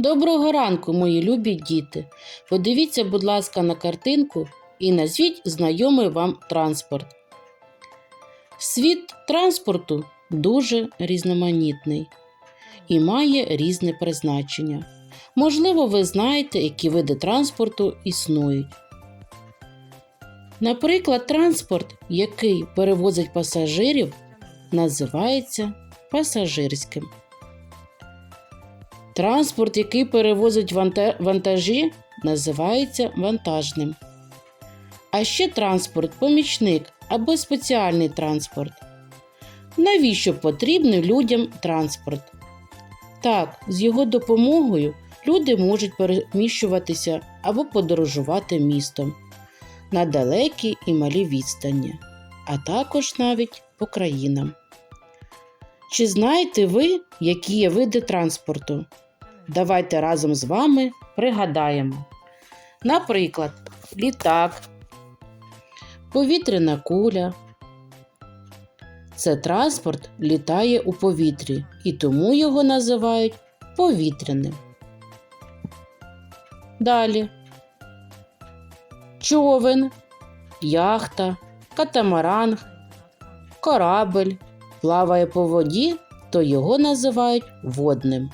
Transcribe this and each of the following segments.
Доброго ранку, мої любі діти. Подивіться, будь ласка, на картинку і назвіть знайомий вам транспорт. Світ транспорту дуже різноманітний і має різне призначення. Можливо, ви знаєте, які види транспорту існують. Наприклад, транспорт, який перевозить пасажирів, називається пасажирським. Транспорт, який перевозить вантажі, називається вантажним. А ще транспорт помічник або спеціальний транспорт. Навіщо потрібний людям транспорт? Так, з його допомогою люди можуть переміщуватися або подорожувати містом на далекі і малі відстані, а також навіть по країнам. Чи знаєте ви, які є види транспорту? Давайте разом з вами пригадаємо. Наприклад, літак, повітряна куля. Це транспорт літає у повітрі, і тому його називають повітряним. Далі. Човен, яхта, катамаранг, корабель плаває по воді, то його називають водним.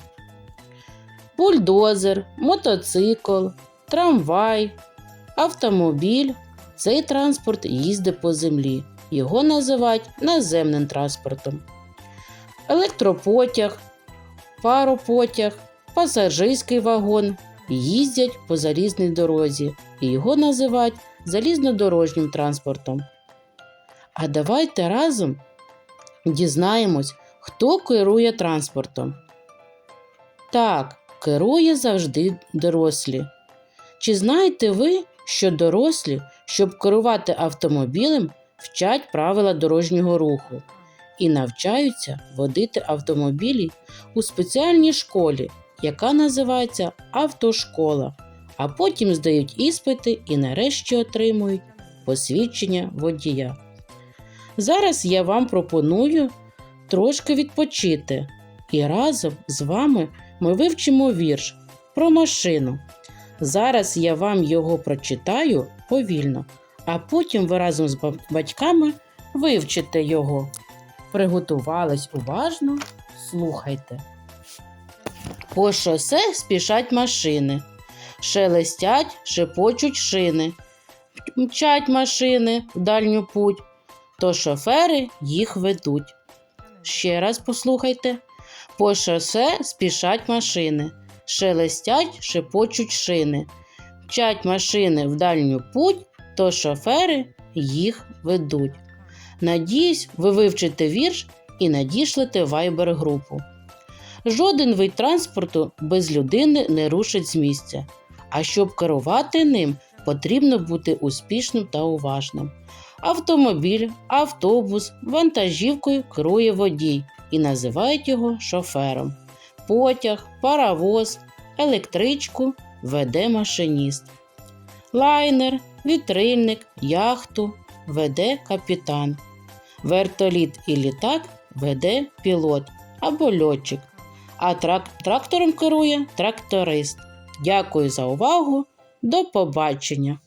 Бульдозер, мотоцикл, трамвай, автомобіль. Цей транспорт їздить по землі. Його називають наземним транспортом. Електропотяг, паропотяг, пасажирський вагон їздять по залізній дорозі, і його називають залізнодорожнім транспортом. А давайте разом дізнаємось, хто керує транспортом. Так, керує завжди дорослі. Чи знаєте ви, що дорослі, щоб керувати автомобілем, вчать правила дорожнього руху і навчаються водити автомобілі у спеціальній школі, яка називається автошкола, а потім здають іспити і нарешті отримують посвідчення водія. Зараз я вам пропоную трошки відпочити, і разом з вами ми вивчимо вірш про машину. Зараз я вам його прочитаю повільно, а потім ви разом з батьками вивчите його. Приготувались уважно, слухайте. По шосе спішать машини, шелестять, шепочуть шини, мчать машини в дальню путь, то шофери їх ведуть. Ще раз послухайте. По шосе спішать машини, шелестять, шепочуть шини, мчать машини в дальню путь, то шофери їх ведуть. Надіюсь, ви вивчите вірш і надішлете вайбер групу. Жоден вид транспорту без людини не рушить з місця, а щоб керувати ним, потрібно бути успішним та уважним. Автомобіль, автобус, вантажівкою керує водій і називають його шофером. Потяг, паровоз, електричку веде машиніст. Лайнер, вітрильник, яхту веде капітан. Вертоліт і літак веде пілот або льотчик, а трак- трактором керує тракторист. Дякую за увагу. До побачення!